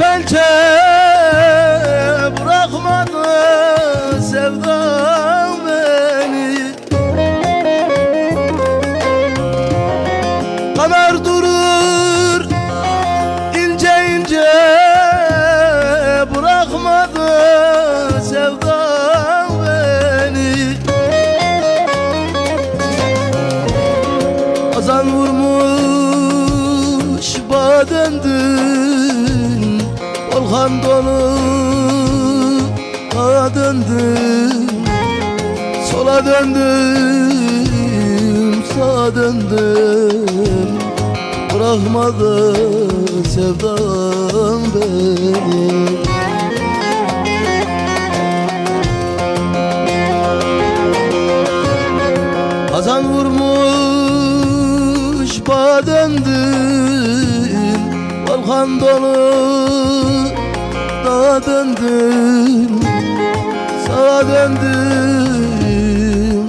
pençe bırakmadı sevdam beni. Kanar durur ince ince bırakmadı sevdam beni. Azan vurmuş badendir Volkan dolu sağa döndüm Sola döndüm sağa döndüm. Bırakmadı sevdam beni. Kazan vurmuş bağa döndüm. Volkan dolu dağa döndüm Sağa döndüm,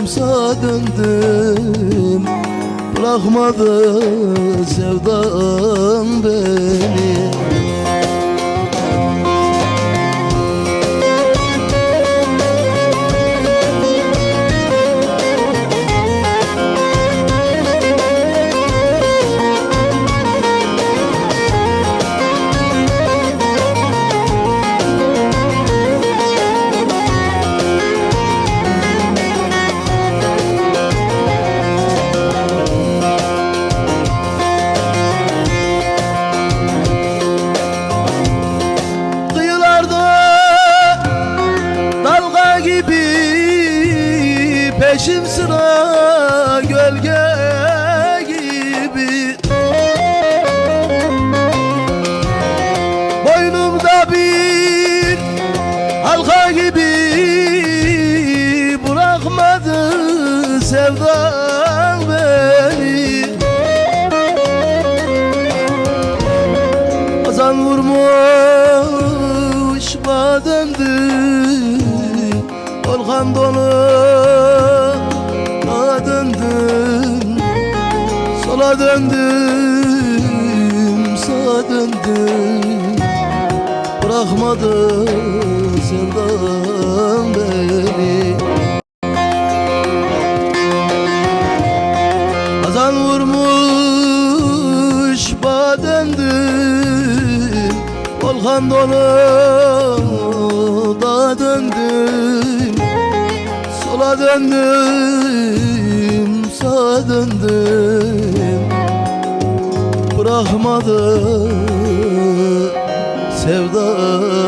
sağa döndüm. Bırakmadı sevdam beni Peşim sıra gölge gibi. Boynumda bir halka gibi Bırakmadı sevdan beni. Kazan vurmuş bağa döndüm Volkan dolu döndüm Sola döndüm sağa döndüm. Bırakmadı sevdam beni. Kazan vurmuş bağa döndüm. Volkan dolu dağa döndüm. Sola döndüm sağa döndüm Bırakmadı sevdam